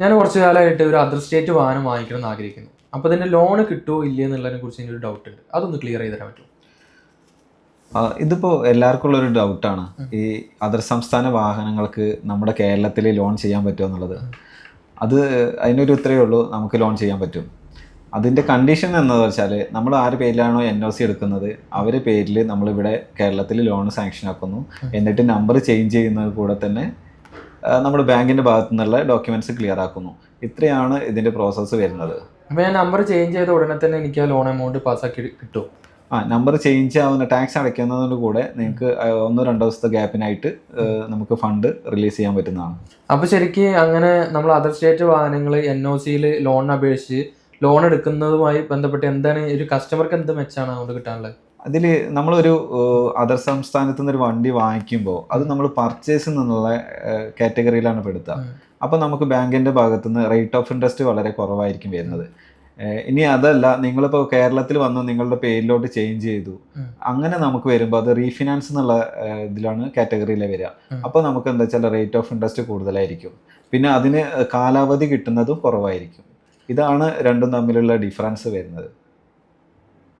ഞാൻ കുറച്ച് കാലമായിട്ട് ഒരു അതർ സ്റ്റേറ്റ് വാഹനം വാങ്ങിക്കണം എന്ന് ആഗ്രഹിക്കുന്നു. അപ്പോൾ അതിന്റെ ലോൺ കിട്ടുമോ ഇല്ലേ എന്നുള്ളതിനെ കുറിച്ച് എനിക്കൊരു ഡൗട്ട് ഉണ്ട്. അതൊന്ന് ക്ലിയർ ചെയ്ത് തരാൻ പറ്റുമോ? ഇതിപ്പോൾ എല്ലാവർക്കും ഉള്ള ഒരു ഡൗട്ടാണ് ഈ അതർ സംസ്ഥാന വാഹനങ്ങൾക്ക് നമ്മുടെ കേരളത്തിൽ ലോൺ ചെയ്യാൻ പറ്റുമോ എന്നുള്ളത്. അത് അതിനൊരു ഉത്തരവേ ഉള്ളൂ നമുക്ക് ലോൺ ചെയ്യാൻ പറ്റും. അതിന്റെ കണ്ടീഷൻ എന്നത് വെച്ചാൽ നമ്മൾ ആര് പേരിലാണോ എൻ ഒ സി എടുക്കുന്നത് അവരെ പേരിൽ നമ്മളിവിടെ കേരളത്തിൽ ലോൺ സാങ്ഷൻ ആക്കുന്നു. എന്നിട്ട് നമ്പർ ചേഞ്ച് ചെയ്യുന്നത് കൂടെ തന്നെ നമ്മുടെ ബാങ്കിന്റെ ഭാഗത്തു നിന്നുള്ള ഡോക്യുമെന്റ്സ് ക്ലിയർ ആക്കുന്നു. ഇത്രയാണ് ഇതിന്റെ പ്രോസസ്സ് വരുന്നത്. അപ്പോൾ ഞാൻ നമ്പർ ചേഞ്ച് ചെയ്ത ഉടനെ തന്നെ എനിക്ക് ആ ലോൺ എമൗണ്ട് പാസ്സാക്കി കിട്ടും. ആ നമ്പർ ചേഞ്ച് ആവുന്ന ടാക്സ് അടയ്ക്കുന്നതിന് കൂടെ നിങ്ങൾക്ക് ഒന്നോ രണ്ടോ ദിവസത്തെ ഗ്യാപ്പിനായിട്ട് നമുക്ക് ഫണ്ട് റിലീസ് ചെയ്യാൻ പറ്റുന്നതാണ്. അപ്പോൾ ശരിക്കും അങ്ങനെ നമ്മൾ അതർ സ്റ്റേറ്റ് വാഹനങ്ങൾ എൻ ഒ സിയിൽ ലോണിന് അപേക്ഷിച്ച് ലോൺ എടുക്കുന്നതുമായി ബന്ധപ്പെട്ട് എന്താണ് ഒരു കസ്റ്റമർക്ക് എന്ത് മെച്ചാണ് അതുകൊണ്ട് കിട്ടാനുള്ളത്? അതിൽ നമ്മളൊരു അതർ സംസ്ഥാനത്ത് നിന്നൊരു വണ്ടി വാങ്ങിക്കുമ്പോൾ അത് നമ്മൾ പർച്ചേസ് എന്നുള്ള കാറ്റഗറിയിലാണ് പെടുത്തുക. അപ്പോൾ നമുക്ക് ബാങ്കിന്റെ ഭാഗത്തുനിന്ന് റേറ്റ് ഓഫ് ഇൻട്രസ്റ്റ് വളരെ കുറവായിരിക്കും വരുന്നത്. ഇനി അതല്ല നിങ്ങളിപ്പോൾ കേരളത്തിൽ വന്ന് നിങ്ങളുടെ പേരിലോട്ട് ചേഞ്ച് ചെയ്തു. അങ്ങനെ നമുക്ക് വരുമ്പോൾ അത് റീഫിനാൻസ് എന്നുള്ള ഇതിലാണ് കാറ്റഗറിയിൽ വരിക. അപ്പോൾ നമുക്ക് എന്താ വെച്ചാൽ റേറ്റ് ഓഫ് ഇൻട്രസ്റ്റ് കൂടുതലായിരിക്കും. പിന്നെ അതിന് കാലാവധി കിട്ടുന്നതും കുറവായിരിക്കും. ഇതാണ് രണ്ടും തമ്മിലുള്ള ഡിഫറൻസ് വരുന്നത്.